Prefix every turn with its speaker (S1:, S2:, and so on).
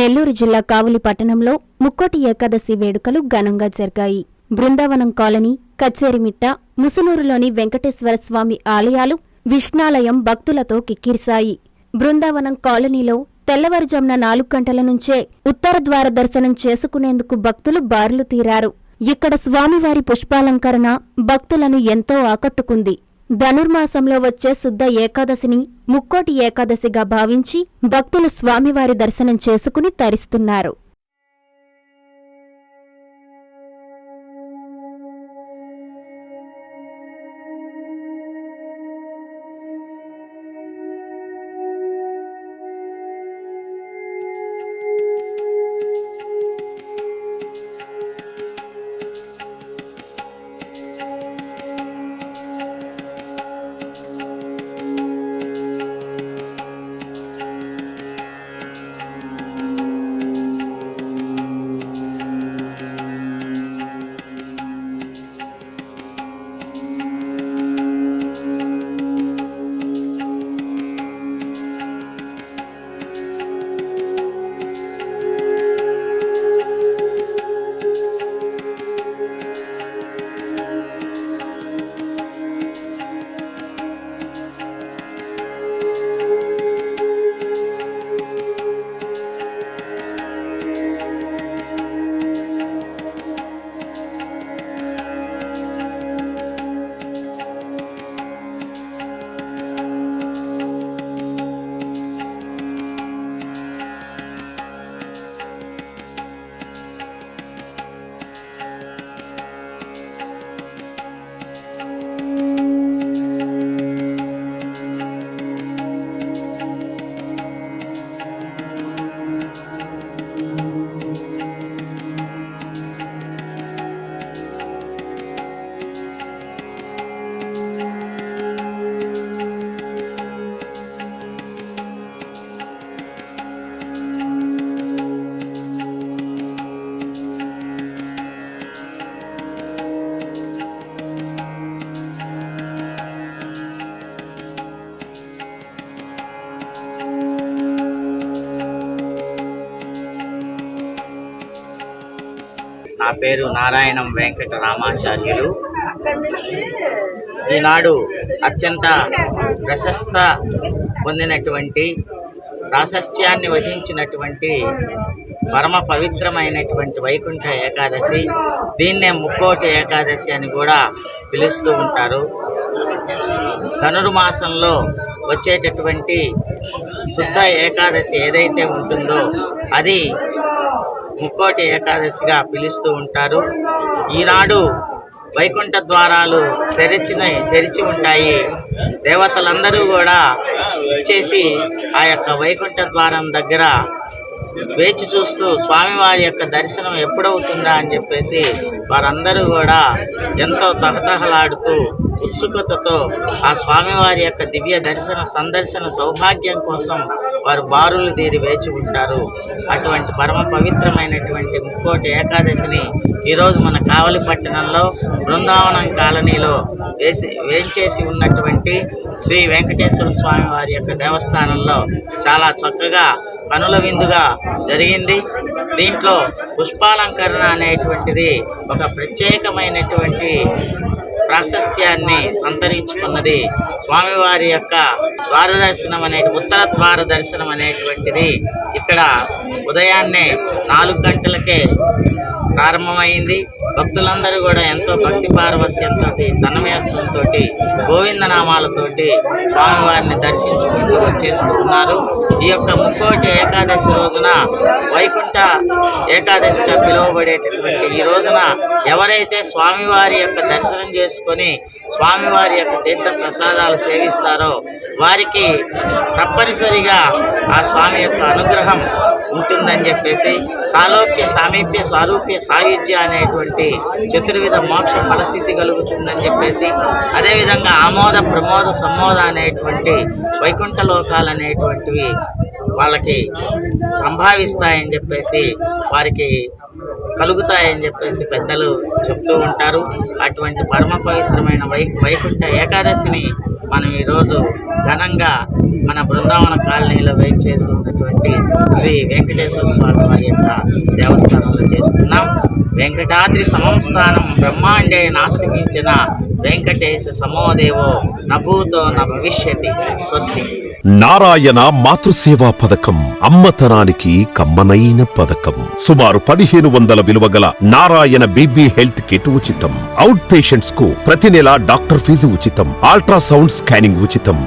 S1: నెల్లూరు జిల్లా కావులి పట్టణంలో ముక్కోటి ఏకాదశి వేడుకలు ఘనంగా జరిగాయి. బృందావనం కాలనీ కచ్చేరిమిట్ట ముసునూరులోని వెంకటేశ్వర స్వామి ఆలయాలు విష్ణాలయం భక్తులతో కిక్కిరిశాయి. బృందావనం కాలనీలో తెల్లవారుజామున నాలుగు గంటల నుంచే ఉత్తర ద్వార దర్శనం చేసుకునేందుకు భక్తులు బారులు తీరారు. ఇక్కడ స్వామివారి పుష్పాలంకరణ భక్తులను ఎంతో ఆకట్టుకుంది. ధనుర్మాసంలో వచ్చే శుద్ధ ఏకాదశిని ముక్కోటి ఏకాదశిగా భావించి భక్తులు స్వామివారి దర్శనం చేసుకుని తరిస్తున్నారు.
S2: నా పేరు నారాయణం వెంకట రామాచార్యులు. ఈనాడు అత్యంత ప్రశస్త పొందినటువంటి ప్రాశస్త్యాన్ని వహించినటువంటి పరమ పవిత్రమైనటువంటి వైకుంఠ ఏకాదశి దీన్నే ముక్కోటి ఏకాదశి అని కూడా పిలుస్తూ ఉంటారు. ధనుర్మాసంలో వచ్చేటటువంటి శుద్ధ ఏకాదశి ఏదైతే ఉంటుందో అది ముక్కోటి ఏకాదశిగా పిలుస్తూ ఉంటారు. ఈనాడు వైకుంఠ ద్వారాలు తెరిచిన తెరిచి ఉంటాయి. దేవతలందరూ కూడా ఇచ్చేసి ఆ యొక్క వైకుంఠ ద్వారం దగ్గర వేచి చూస్తూ స్వామివారి యొక్క దర్శనం ఎప్పుడవుతుందా అని చెప్పేసి వారందరూ కూడా ఎంతో తహతహలాడుతూ ఉత్సుకతతో ఆ స్వామివారి యొక్క దివ్య దర్శన సందర్శన సౌభాగ్యం కోసం వారు బారులు తీరి వేచి ఉంటారు. అటువంటి పరమ పవిత్రమైనటువంటి ముక్కోటి ఏకాదశిని ఈరోజు మన కావలి పట్టణంలో బృందావనం కాలనీలో వేసి వేంచేసి ఉన్నటువంటి శ్రీ వెంకటేశ్వర స్వామి వారి యొక్క దేవస్థానంలో చాలా చక్కగా కనుల విందుగా జరిగింది. దీంట్లో పుష్పాలంకరణ అనేటువంటిది ఒక ప్రత్యేకమైనటువంటి ప్రాశస్త్యాన్ని సంతరించుకున్నది స్వామివారి యొక్క ద్వార దర్శనం అనే ఉత్తర ద్వార దర్శనం అనేటువంటిది ఇక్కడ ఉదయాన్నే నాలుగు గంటలకే ప్రారంభమైంది. భక్తులందరూ కూడా ఎంతో భక్తి పారవస్యంతో తన్మయత్వంతో గోవిందనామాలతోటి స్వామివారిని దర్శించుకుంటూ చేస్తున్నారు ఈ యొక్క ముక్కోటి ఏకాదశి రోజున వైకుంఠ ఏకాదశిగా పిలువబడేటటువంటి ఈ రోజున ఎవరైతే స్వామివారి యొక్క దర్శనం చేసుకొని స్వామివారి యొక్క తీర్థ ప్రసాదాలు సేవిస్తారో వారికి తప్పనిసరిగా ఆ స్వామి యొక్క అనుగ్రహం ఉంటుందని చెప్పేసి సాలోక్య సామీప్య సారూప్య సాయుధ్య అనేటువంటి చతుర్విధ మోక్ష ఫలస్థితి కలుగుతుందని చెప్పేసి అదేవిధంగా ఆమోద ప్రమోద సమ్మోద అనేటువంటి వైకుంఠ లోకాలు అనేటువంటివి వాళ్ళకి సంభావిస్తాయని చెప్పేసి వారికి కలుగుతాయని చెప్పేసి పెద్దలు చెప్తూ ఉంటారు. అటువంటి పరమ పవిత్రమైన వై వైకుంఠ ఏకాదశిని మనం ఈరోజు ఘనంగా మన బృందావన కాలనీలో వేయించేసి ఉన్నటువంటి శ్రీ వెంకటేశ్వర స్వామి వారి యొక్క దేవస్థానంలో చేసుకున్నాం వెంకటాద్రి సంస్థానం బ్రహ్మాండే నాస్తికించిన వెంకటేశ సమోదేవో నభూతో న స్వస్తి.
S3: నారాయణ మాతృసేవా పథకం అమ్మతనానికి కమ్మనైన పథకం. సుమారు పదిహేను వందల విలువ గల నారాయణ బీబీ హెల్త్ కిట్ ఉచితం. అవుట్ పేషెంట్స్కు ప్రతి నెల డాక్టర్ ఫీజు ఉచితం. అల్ట్రాసౌండ్ స్కానింగ్ ఉచితం.